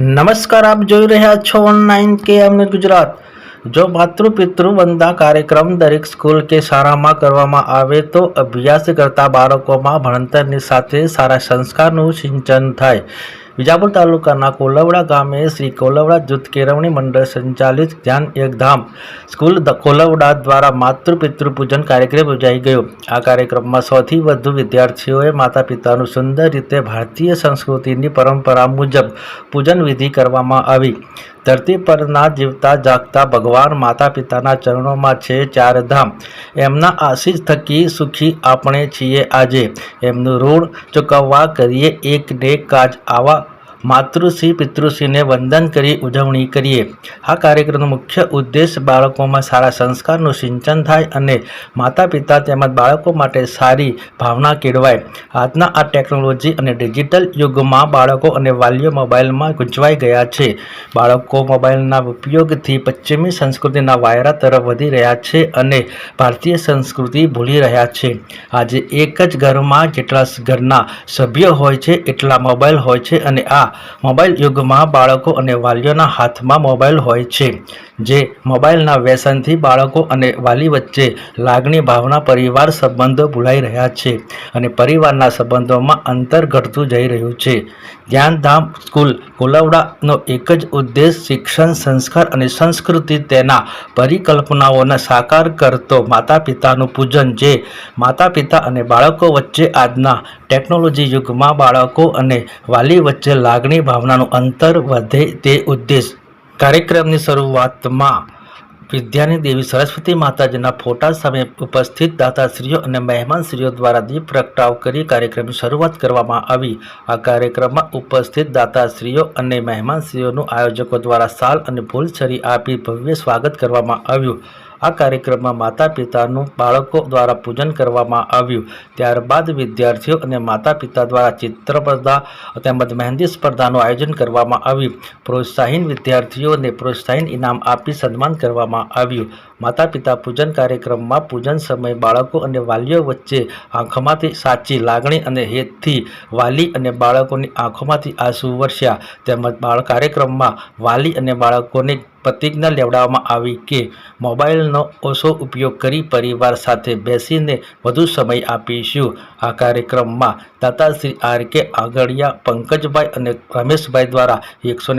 નમસ્કાર, આપ જોઈ રહ્યા છો ઓનલાઈન કે અમને ગુજરાત. જો માતૃ પિતૃ વંદના કાર્યક્રમ દરેક સ્કૂલ કે શાળામાં કરવામાં આવે તો અભ્યાસ કરતા બાળકોમાં ભણતરની સાથે સારા સંસ્કારનું સિંચન થાય. વિજાપુર તાલુકાના કોલવડા ગામે શ્રી કોલવડા જૂથ કેળવણી મંડળ સંચાલિત ધ્યાન એકધામ સ્કૂલ કોલવડા દ્વારા માતૃ પિતૃ પૂજન કાર્યક્રમ યોજાઈ ગયો. આ કાર્યક્રમમાં સૌથી વધુ વિદ્યાર્થીઓએ માતા પિતાનું સુંદર રીતે ભારતીય સંસ્કૃતિની પરંપરા મુજબ પૂજન વિધિ કરવામાં આવી. ધરતી પરના જીવતા, જાગતા ભગવાન માતા પિતાના ચરણોમાં છે ચાર ધામ. એમના આશીષ થકી સુખી આપણે છીએ આજે. એમનું ઋણ ચૂકવવા કરીએ એક ને કાચ આવા માતૃશ્રી, પિતૃશ્રીને વંદન કરી ઉજવણી કરીએ. આ કાર્યક્રમનો મુખ્ય ઉદ્દેશ બાળકોમાં સારા સંસ્કારનું સિંચન થાય અને માતા પિતા તેમજ બાળકો માટે સારી ભાવના કેળવાય. આજના આ ટેકનોલોજી અને ડિજિટલ યુગમાં બાળકો અને વાલીઓ મોબાઈલમાં ગૂંચવાઈ ગયા છે. બાળકો મોબાઈલના ઉપયોગથી પશ્ચિમી સંસ્કૃતિના વાયરા તરફ વધી રહ્યા છે અને ભારતીય સંસ્કૃતિ ભૂલી રહ્યા છે. આજે એક જ ઘરમાં જેટલા ઘરના સભ્યો હોય છે, એટલા મોબાઈલ હોય છે અને આ મોબાઈલ યુગમાં બાળકો અને વાલીઓના હાથમાં મોબાઈલ હોય છે, જે મોબાઈલના વ્યસનથી બાળકો અને વાલી વચ્ચે લાગણી ભાવના પરિવાર સંબંધો ભૂલાઈ રહ્યા છે અને પરિવારના સંબંધોમાં અંતર ઘટતું જઈ રહ્યું છે. ધ્યાનધામ સ્કૂલ કોલવડાનો એક જ ઉદ્દેશ શિક્ષણ, સંસ્કાર અને સંસ્કૃતિ તેના પરિકલ્પનાઓને સાકાર કરતો માતા પિતાનું પૂજન જે માતા પિતા અને બાળકો વચ્ચે આજના ટેકનોલોજી યુગમાં બાળકો અને વાલી વચ્ચે લાગણી ભાવનાનું અંતર વધે તે ઉદ્દેશ. કાર્યક્રમની શરૂઆતમાં વિદ્યાની દેવી સરસ્વતી માતાજીના ફોટા સામે ઉપસ્થિત દાતાશ્રીઓ અને મહેમાનશ્રીઓ દ્વારા દીપ પ્રગટાવ કરી કાર્યક્રમની શરૂઆત કરવામાં આવી. આ કાર્યક્રમમાં ઉપસ્થિત દાતાશ્રીઓ અને મહેમાનશ્રીઓનું આયોજકો દ્વારા સાલ અને ફૂલછરી આપી ભવ્ય સ્વાગત કરવામાં આવ્યું. આ કાર્યક્રમમાં માતા પિતાનું બાળકો દ્વારા પૂજન કરવામાં આવ્યું. ત્યારબાદ વિદ્યાર્થીઓ અને માતા પિતા દ્વારા ચિત્ર સ્પર્ધા તેમજ મહેંદી સ્પર્ધાનું આયોજન કરવામાં આવ્યું. પ્રોત્સાહીન વિદ્યાર્થીઓને પ્રોત્સાહીન ઇનામ આપી સન્માન કરવામાં આવ્યું. માતા પિતા પૂજન કાર્યક્રમમાં પૂજન સમયે બાળકો અને વાલીઓ વચ્ચે આંખોમાંથી સાચી લાગણી અને હેતથી વાલી અને બાળકોની આંખોમાંથી આંસુ વરસ્યા. તેમજ બાળ કાર્યક્રમમાં વાલી અને બાળકોને પ્રતિજ્ઞા લેવડાવવામાં આવી કે મોબાઈલનો ઓછો ઉપયોગ કરી પરિવાર સાથે બેસીને વધુ સમય આપીશું. આ કાર્યક્રમમાં દાતાશ્રી આર કે આગળિયા, પંકજભાઈ અને રમેશભાઈ દ્વારા એકસો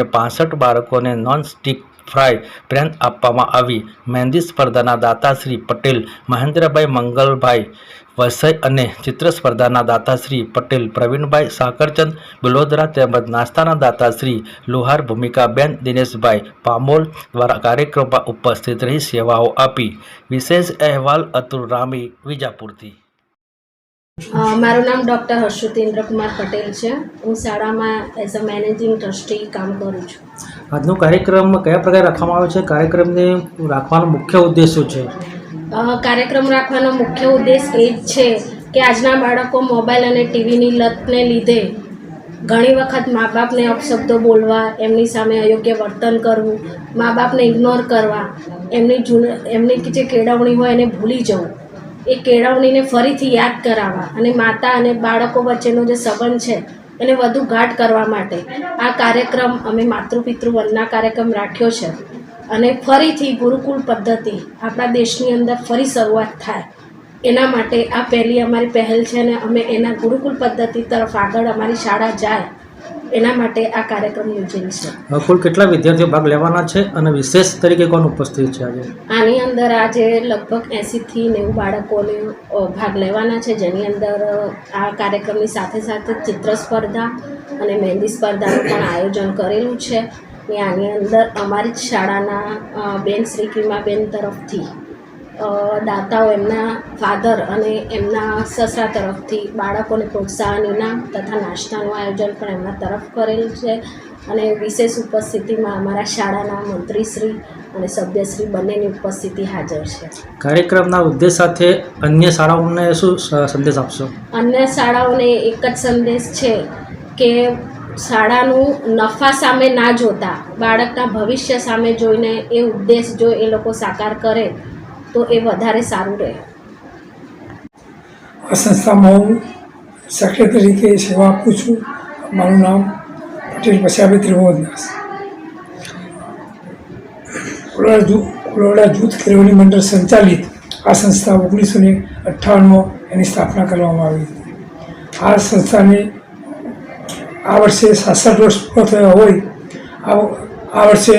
બાળકોને નોન સ્ટિક ફ્રાય પ્રેન્ત આપવામાં આવી. મહેંદી સ્પર્ધાના દાતાશ્રી પટેલ, મહેન્દ્રભાઈ મંગલભાઈ વસઈ અને ચિત્ર સ્પર્ધાના દાતાશ્રી પટેલ, પ્રવીણભાઈ સાકરચંદ, બિલોદરા તેમજ નાસ્તાના દાતાશ્રી લુહાર ભૂમિકાબેન, દિનેશભાઈ પામોલ દ્વારા કાર્યક્રમમાં ઉપસ્થિત રહી સેવાઓ આપી. વિશેષ અહેવાલ અતુલ રામી વિજાપુરથી. મારું નામ ડૉક્ટર હર્ષુતેન્દ્ર કુમાર પટેલ છે. હું શાળામાં એઝ અ મેનેજિંગ ટ્રસ્ટી કામ કરું છું. આજનો કાર્યક્રમ કયા પ્રકારે રાખવામાં આવ્યો છે? કાર્યક્રમને રાખવાનો મુખ્ય ઉદ્દેશ શું છે? કાર્યક્રમ રાખવાનો મુખ્ય ઉદ્દેશ એ જ છે કે આજના બાળકો મોબાઈલ અને ટીવીની લતને લીધે ઘણી વખત મા બાપને અપશબ્દો બોલવા, એમની સામે અયોગ્ય વર્તન કરવું, મા બાપને ઇગ્નોર કરવા, એમની જૂન, એમની જે કેળવણી હોય એને ભૂલી જવું, એ કેળવણીને ફરીથી યાદ કરાવવા અને માતા અને બાળકો વચ્ચેનો જે સંબંધ છે એને વધુ ગાઢ કરવા માટે આ કાર્યક્રમ અમે માતૃપિતૃ વંદના કાર્યક્રમ રાખ્યો છે. અને ફરીથી ગુરુકુળ પદ્ધતિ આપણા દેશની અંદર ફરી શરૂઆત થાય. એના માટે આ પહેલી અમારી પહેલ છે અને અમે એના ગુરુકુળ પદ્ધતિ તરફ આગળ અમારી શાળા જાય. એના માટે આ કાર્યક્રમ યોજેલ છે. કુલ કેટલા વિદ્યાર્થીઓ ભાગ લેવાના છે અને વિશેષ તરીકે કોણ ઉપસ્થિત છે આજે? આની અંદર આજે લગભગ એંસીથી નેવું બાળકોને ભાગ લેવાના છે. જેની અંદર આ કાર્યક્રમની સાથે સાથે ચિત્ર સ્પર્ધા અને મહેંદી સ્પર્ધાનું પણ આયોજન કરેલું છે. ને આની અંદર અમારી જ શાળાના બેન શ્રી કિમાબેન તરફથી દાતાઓ એમના ફાધર અને એમના સસરા તરફથી બાળકોને પ્રોત્સાહન ઇનામ તથા નાસ્તાનું આયોજન પણ એમના તરફ કરેલ છે. અને વિશેષ ઉપસ્થિતિમાં અમારા શાળાના મંત્રીશ્રી અને સભ્યશ્રી બંનેની ઉપસ્થિતિ હાજર છે. કાર્યક્રમના ઉદ્દેશ સાથે અન્ય શાળાઓને શું સંદેશ આપશો? અન્ય શાળાઓને એક જ સંદેશ છે કે શાળાનું નફા સામે ના જોતા બાળકના ભવિષ્ય સામે જોઈને એ ઉદ્દેશ જો એ લોકો સાકાર કરે તો એ વધારે સારું રહે. આ સંસ્થામાં હું સેક્રેટરી તરીકે સેવા આપું છું. મારું નામ પટેલ આપણે ત્રિભુવનદાસ કોલોડા જૂથ કેળવણી મંડળ સંચાલિત આ સંસ્થા ઓગણીસો ને અઠ્ઠાવનમાં એની સ્થાપના કરવામાં આવી હતી. આ સંસ્થાને આ વર્ષે સાસઠ વર્ષ પૂરો થયા હોય. આ વર્ષે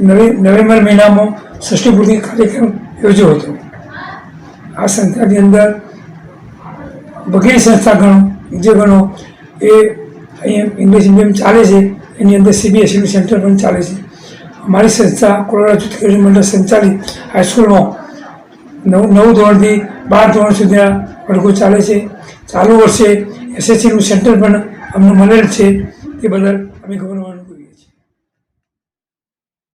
નવે નવેમ્બર મહિનામાં સૃષ્ટિપૂર્તિ કાર્યક્રમ યોજ્યો હતો. આ સંસ્થાની અંદર વગેરે સંસ્થા ગણો, જે ગણો, એ અહીંયા ઇંગ્લિશ મીડિયમ ચાલે છે, એની અંદર સીબીએસઈનું સેન્ટર પણ ચાલે છે. અમારી સંસ્થા કોરોના જૂથ કેળવણી મંડળ સંચાલિત હાઈસ્કૂલમાં નવ નવ ધોરણથી બાર ધોરણ સુધીના વર્ગો ચાલે છે. ચાલુ વર્ષે એસએસસીનું સેન્ટર પણ અમને મળેલ છે. તે બદલ અમે ગૌરવ અનુભવીએ